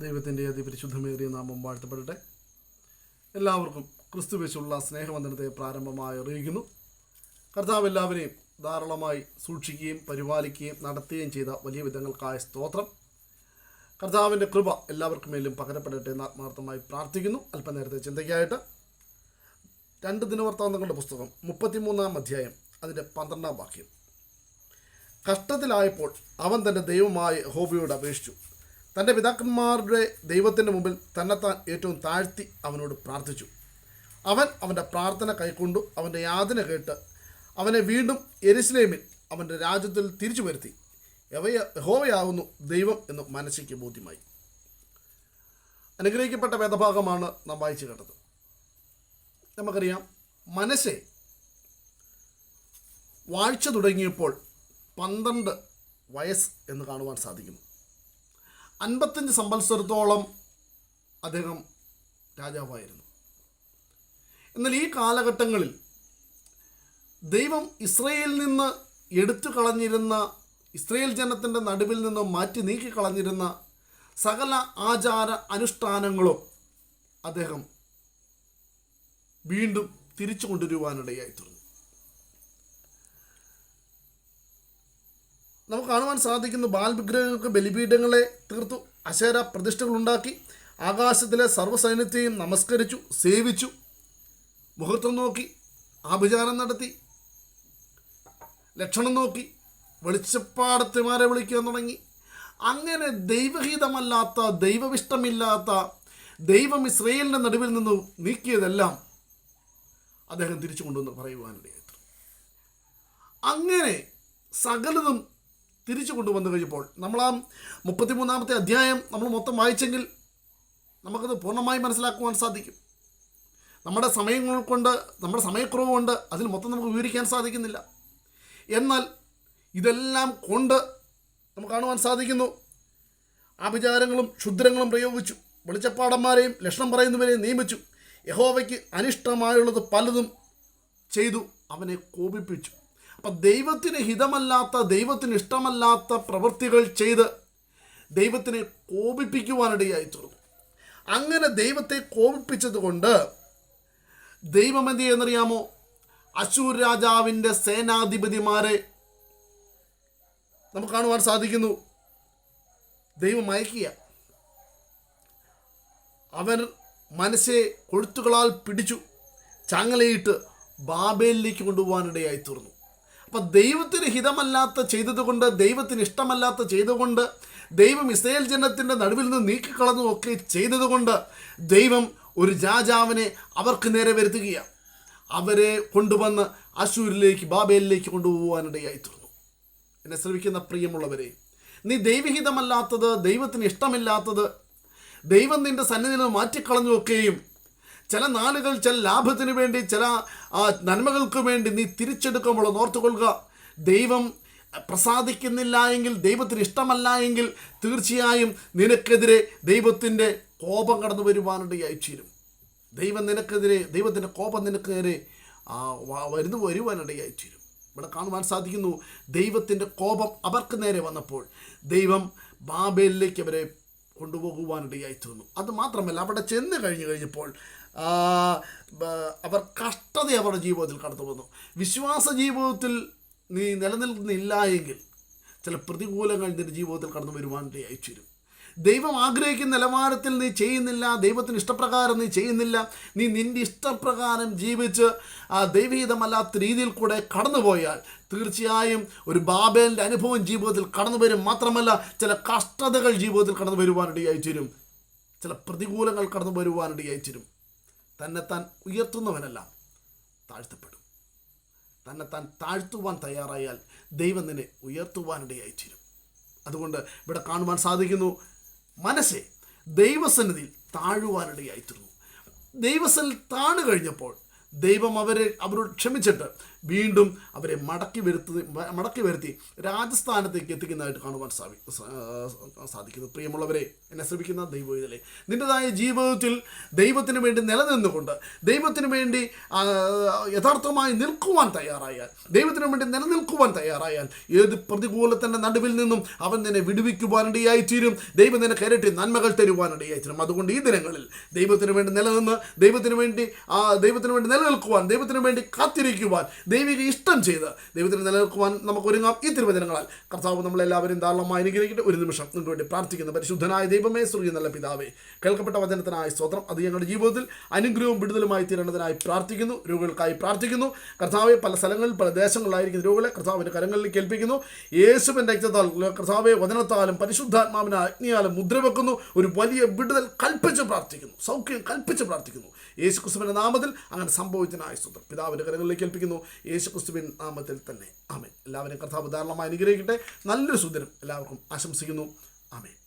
ദൈവത്തിന്റെ അതിപരിശുദ്ധമേറിയ നാമം വാഴ്ത്തപ്പെടട്ടെ. എല്ലാവർക്കും ക്രിസ്തു വെച്ചുള്ള സ്നേഹവന്ദനത്തെ പ്രാരംഭമായി അറിയിക്കുന്നു. കർത്താവ് എല്ലാവരെയും ധാരാളമായി സൂക്ഷിക്കുകയും പരിപാലിക്കുകയും നടത്തുകയും ചെയ്ത വലിയ വിധങ്ങൾക്കായ സ്തോത്രം. കർത്താവിന്റെ കൃപ എല്ലാവർക്കും മേലും പകരപ്പെടട്ടെ എന്ന് ആത്മാർത്ഥമായി പ്രാർത്ഥിക്കുന്നു. അല്പനേരത്തെ ചിന്തയ്ക്കായിട്ട് രണ്ട് ദിനവൃത്താന്തങ്ങളുടെ പുസ്തകം മുപ്പത്തിമൂന്നാം അധ്യായം അതിന്റെ പന്ത്രണ്ടാം വാക്യം. കഷ്ടത്തിലായപ്പോൾ അവൻ തന്റെ ദൈവമായ ഹോബിയോട് അപേക്ഷിച്ചു. തന്റെ പിതാക്കന്മാരുടെ ദൈവത്തിന്റെ മുമ്പിൽ തന്നെത്താൻ ഏറ്റവും താഴ്ത്തി അവനോട് പ്രാർത്ഥിച്ചു. അവൻ അവന്റെ പ്രാർത്ഥന കൈക്കൊണ്ടു അവന്റെ യാതന കേട്ട് അവനെ വീണ്ടും എരുസ്ലേമിൽ അവന്റെ രാജ്യത്തിൽ തിരിച്ചു വരുത്തി. യവയ ഹോവയാകുന്നു ദൈവം എന്ന് മനസ്സിക്ക് ബോധ്യമായി. അനുഗ്രഹിക്കപ്പെട്ട വേദഭാഗമാണ് നാം വായിച്ചു കേട്ടത്. നമുക്കറിയാം മനസ്സെ വാഴ്ച തുടങ്ങിയപ്പോൾ പന്ത്രണ്ട് വയസ്സ് എന്ന് കാണുവാൻ സാധിക്കുന്നു. അൻപത്തഞ്ച് സംവത്സരത്തോളം അദ്ദേഹം രാജാവായിരുന്നു. എന്നാൽ ഈ കാലഘട്ടങ്ങളിൽ ദൈവം ഇസ്രയേലിൽ നിന്ന് എടുത്തു കളഞ്ഞിരുന്ന ഇസ്രയേൽ ജനത്തിന്റെ നടുവിൽ നിന്ന് മാറ്റി നീക്കി കളഞ്ഞിരുന്ന സകല ആചാര അനുഷ്ഠാനങ്ങളും അദ്ദേഹം വീണ്ടും തിരിച്ചു കൊണ്ടുവരുവാനിടയായി തീർന്നു നമുക്ക് കാണുവാൻ സാധിക്കുന്നു ബാൽ വിഗ്രഹങ്ങൾക്ക് ബലിപീഠങ്ങളെ തീർത്തു അശേര പ്രതിഷ്ഠകളുണ്ടാക്കി. ആകാശത്തിലെ സർവസൈന്യത്തെയും നമസ്കരിച്ചു സേവിച്ചു മുഹൂർത്തം നോക്കി ആഭിചാരം നടത്തി ലക്ഷണം നോക്കി വെളിച്ചപ്പാടത്തിമാരെ വിളിക്കാൻ തുടങ്ങി. അങ്ങനെ ദൈവഹിതമല്ലാത്ത ദൈവവിഷ്ടമില്ലാത്ത ദൈവം ഇസ്രയേലിന്റെ നടുവിൽ നിന്ന് നീക്കിയതെല്ലാം അദ്ദേഹം തിരിച്ചു കൊണ്ടുവന്ന് പറയുവാനിടയായി. അങ്ങനെ സകലതും തിരിച്ചു കൊണ്ടുവന്നു കഴിഞ്ഞപ്പോൾ നമ്മൾ ആ മുപ്പത്തിമൂന്നാമത്തെ അധ്യായം നമ്മൾ മൊത്തം വായിച്ചെങ്കിൽ നമുക്കത് പൂർണമായി മനസ്സിലാക്കുവാൻ സാധിക്കും. നമ്മുടെ സമയങ്ങൾ കൊണ്ട് നമ്മുടെ സമയക്കുറവ് കൊണ്ട് അതിൽ മൊത്തം നമുക്ക് വിവരിക്കാൻ സാധിക്കുന്നില്ല. എന്നാൽ ഇതെല്ലാം കൊണ്ട് നമുക്ക് കാണുവാൻ സാധിക്കുന്നു. ആഭിചാരങ്ങളും ക്ഷുദ്രങ്ങളും പ്രയോഗിച്ചു. വെളിച്ചപ്പാടന്മാരെയും ലക്ഷണം പറയുന്നവരെയും നിയമിച്ചു. യഹോവയ്ക്ക് അനിഷ്ടമായുള്ളത് പലതും ചെയ്തു. അവനെ കോപിപ്പിച്ചു. അപ്പം ദൈവത്തിന് ഹിതമല്ലാത്ത ദൈവത്തിന് ഇഷ്ടമല്ലാത്ത പ്രവൃത്തികൾ ചെയ്ത് ദൈവത്തിനെ കോപിപ്പിക്കുവാനിടയായി തീർന്നു അങ്ങനെ ദൈവത്തെ കോപിപ്പിച്ചത് കൊണ്ട് ദൈവം എന്ത് ചെയ്യുന്നറിയാമോ അശൂർ രാജാവിന്റെ സേനാധിപതിമാരെ നമുക്ക് കാണുവാൻ സാധിക്കുന്നു. ദൈവം അയക്കുക. അവർ മനസ്സെ കൊഴുത്തുകളാൽ പിടിച്ചു ചങ്ങലയിട്ട് ബാബേലിലേക്ക് കൊണ്ടുപോകാനിടയായി തീർന്നു. അപ്പം ദൈവത്തിന് ഹിതമല്ലാത്ത ചെയ്തതുകൊണ്ട് ദൈവത്തിന് ഇഷ്ടമല്ലാത്ത ചെയ്തുകൊണ്ട് ദൈവം ഇസ്രയേൽ ജനത്തിന്റെ നടുവിൽ നിന്ന് നീക്കിക്കളഞ്ഞു ഒക്കെ ചെയ്തതുകൊണ്ട് ദൈവം ഒരു രാജാവിനെ അവർക്ക് നേരെ വരുത്തുകയാണ് അവരെ കൊണ്ടുവന്ന് അശൂരിലേക്ക് ബാബേലിലേക്ക് കൊണ്ടുപോകാനിടയായി തീർന്നു എന്നെ ശ്രമിക്കുന്ന പ്രിയമുള്ളവരെ നീ ദൈവഹിതമല്ലാത്തത് ദൈവത്തിന് ഇഷ്ടമില്ലാത്തത് ദൈവം നിന്റെ സന്നിധിയിൽ നിന്ന് മാറ്റിക്കളഞ്ഞുമൊക്കെയും ചില നാളുകൾ ചില ലാഭത്തിന് വേണ്ടി ചില നന്മകൾക്ക് വേണ്ടി നീ തിരിച്ചെടുക്കുമ്പോൾ ഓർത്തുകൊള്ളുക. ദൈവം പ്രസാദിക്കുന്നില്ല എങ്കിൽ ദൈവത്തിന് ഇഷ്ടമല്ല എങ്കിൽ തീർച്ചയായും നിനക്കെതിരെ ദൈവത്തിന്റെ കോപം കടന്നു വരുവാനിടയായി ചേരും ദൈവം നിനക്കെതിരെ ദൈവത്തിന്റെ കോപം നിനക്കെതിരെ വരുന്നു വരുവാനിടയായി ചേരും ഇവിടെ കാണുവാൻ സാധിക്കുന്നു ദൈവത്തിന്റെ കോപം അവർക്ക് നേരെ വന്നപ്പോൾ ദൈവം ബാബേലിലേക്ക് അവരെ കൊണ്ടുപോകുവാനിടയായി തീർന്നു അത് മാത്രമല്ല അവിടെ ചെന്ന് കഴിഞ്ഞു കഴിഞ്ഞപ്പോൾ അവർ കഷ്ടത അവരുടെ ജീവിതത്തിൽ കടന്നു വന്നു. വിശ്വാസ ജീവിതത്തിൽ നീ നിലനിൽക്കുന്നില്ല എങ്കിൽ ചില പ്രതികൂലങ്ങൾ നിന്റെ ജീവിതത്തിൽ കടന്നു വരുവാനിടയായി ചേരും ദൈവം ആഗ്രഹിക്കുന്ന നിലവാരത്തിൽ നീ ചെയ്യുന്നില്ല ദൈവത്തിന് ഇഷ്ടപ്രകാരം നീ ചെയ്യുന്നില്ല നീ നിന്റെ ഇഷ്ടപ്രകാരം ജീവിച്ച് ആ ദൈവീതമല്ലാത്ത രീതിയിൽ കൂടെ കടന്നുപോയാൽ തീർച്ചയായും ഒരു ബാബേലിന്റെ അനുഭവം ജീവിതത്തിൽ കടന്നു വരും മാത്രമല്ല ചില കഷ്ടതകൾ ജീവിതത്തിൽ കടന്നു വരുവാനിടയായി തീരും ചില പ്രതികൂലങ്ങൾ കടന്നു വരുവാനിടയായി തീരും തന്നെത്താൻ ഉയർത്തുന്നവനെല്ലാം താഴ്ത്തപ്പെടും. തന്നെത്താൻ താഴ്ത്തുവാൻ തയ്യാറായാൽ ദൈവം നിന്നെ ഉയർത്തുവാനിടയായി തീരും അതുകൊണ്ട് ഇവിടെ കാണുവാൻ സാധിക്കുന്നു മനസ്സെ ദൈവസന്നിധിയിൽ താഴുവാനിടയായി തീർന്നു ദൈവസന്നിൽ താണു കഴിഞ്ഞപ്പോൾ ദൈവം അവരെ അവരോട് ക്ഷമിച്ചിട്ട് വീണ്ടും അവരെ മടക്കി വരുത്തി മടക്കി വരുത്തി രാജസ്ഥാനത്തേക്ക് എത്തിക്കുന്നതായിട്ട് കാണുവാൻ സാധി സാധിക്കുന്നു. പ്രിയമുള്ളവരെ എന്നെ ശ്രമിക്കുന്ന ദൈവവിതലെ നിന്റെതായ ജീവിതത്തിൽ ദൈവത്തിന് വേണ്ടി നിലനിന്നുകൊണ്ട് ദൈവത്തിന് വേണ്ടി യഥാർത്ഥമായി നിൽക്കുവാൻ തയ്യാറായാൽ ദൈവത്തിന് വേണ്ടി നിലനിൽക്കുവാൻ തയ്യാറായാൽ ഏത് പ്രതികൂലത്തിന്റെ നടുവിൽ നിന്നും അവൻ നിന്നെ വിടുവിക്കുവാനിടയായി തീരും ദൈവം നിന്നെ ഇരട്ടി നന്മകൾ തരുവാനിടയായി തീരും അതുകൊണ്ട് ഈ ദിനങ്ങളിൽ ദൈവത്തിന് വേണ്ടി നിലനിന്ന് ദൈവത്തിന് വേണ്ടി ദൈവത്തിന് വേണ്ടി നിലനിൽക്കുവാൻ ദൈവത്തിന് വേണ്ടി കാത്തിരിക്കുവാൻ ദൈവിക ഇഷ്ടം ചെയ്ത് ദൈവത്തിന് നിലനിൽക്കുവാൻ നമുക്ക് ഒരുങ്ങാം ഈ തിരുവചനങ്ങളാൽ. കർത്താവ് നമ്മളെല്ലാവരും ധാരാളമായി അനുഗ്രഹിക്കട്ടെ. ഒരു നിമിഷം നിങ്ങൾക്ക് വേണ്ടി പ്രാർത്ഥിക്കുന്ന പരിശുദ്ധനായ ദൈവമേ സ്വർഗീയ നല്ല പിതാവേ കേൾക്കപ്പെട്ട വചനത്തിനായ സ്വതം അത് ഞങ്ങളുടെ ജീവിതത്തിൽ അനുഗ്രഹവും വിടുതലുമായി തീരേണ്ടതിനായി പ്രാർത്ഥിക്കുന്നു. രോഗികൾക്കായി പ്രാർത്ഥിക്കുന്നു. കർത്താവെ പല സ്ഥലങ്ങളിൽ പല ദേശങ്ങളിലായിരിക്കുന്ന രോഗികളെ കർത്താവിന്റെ കരങ്ങളിലേക്ക് ഏൽപ്പിക്കുന്നു യേശുവിന്റെ രക്തത്താൽ കർത്താവെ വചനത്താലും പരിശുദ്ധാത്മാവിനെ അഗ്നിയാലും മുദ്ര വെക്കുന്നു. ഒരു വലിയ വിടുതൽ കൽപ്പിച്ച് പ്രാർത്ഥിക്കുന്നു. സൗഖ്യം കൽപ്പിച്ച് പ്രാർത്ഥിക്കുന്നു. യേശു നാമത്തിൽ അങ്ങനെ സംഭവിച്ചതിനായ സ്തോത്രം. പിതാവിന്റെ കരങ്ങളിലേക്ക് ഏൽപ്പിക്കുന്നു യേശു ക്രിസ്തുവിൻ നാമത്തിൽ തന്നെ. ആമേ എല്ലാവരെയും കർത്താവ് ധാരാളമായി അനുഗ്രഹിക്കട്ടെ. നല്ലൊരു സുദിനം എല്ലാവർക്കും ആശംസിക്കുന്നു. ആമേ